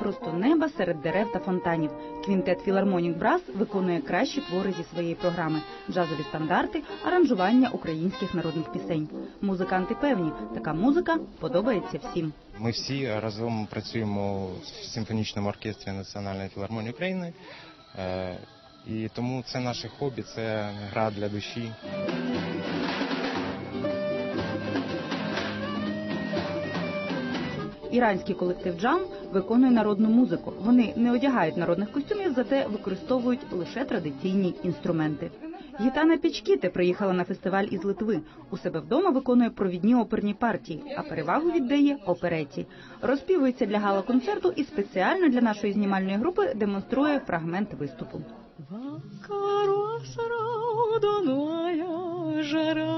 Просто неба серед дерев та фонтанів. Квінтет Філармонік Брас виконує кращі твори зі своєї програми, джазові стандарти, аранжування українських народних пісень. Музиканти певні, така музика подобається всім. Ми всі разом працюємо в симфонічному оркестрі Національної філармонії України. Е, І тому це наше хобі, це гра для душі. Іранський колектив Джам виконує народну музику. Вони не одягають народних костюмів, зате використовують лише традиційні інструменти. Гітана Пічкіте приїхала на фестиваль із Литви. У себе вдома виконує провідні оперні партії, а перевагу віддає опереті. Розпівується для гала-концерту і спеціально для нашої знімальної групи демонструє фрагмент виступу. Жара.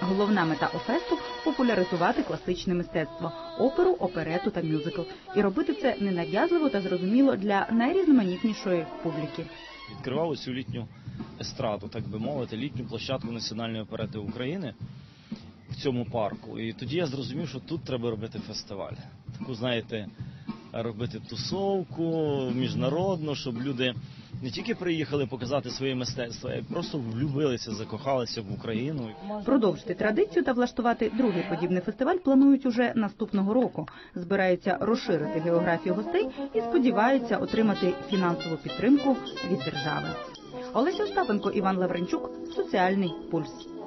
Головна мета Офесту популяризувати класичне мистецтво, оперу, оперету та мюзикл, і робити це ненав'язливо та зрозуміло для найрізноманітнішої публіки. відкривав цю літню естраду, так би мовити, літню площадку національної оперети України в цьому парку. І тоді я зрозумів, що тут треба робити фестиваль. Таку, знаєте, робити тусовку міжнародну, щоб люди не тільки приїхали показати своє мистецтво, а просто влюбилися, закохалися в Україну. Продовжити традицію та влаштувати другий подібний фестиваль планують уже наступного року. Збираються розширити географію гостей і сподіваються отримати фінансову підтримку від держави. Олеся Остапенко, Іван Лавренчук, Соціальний пульс.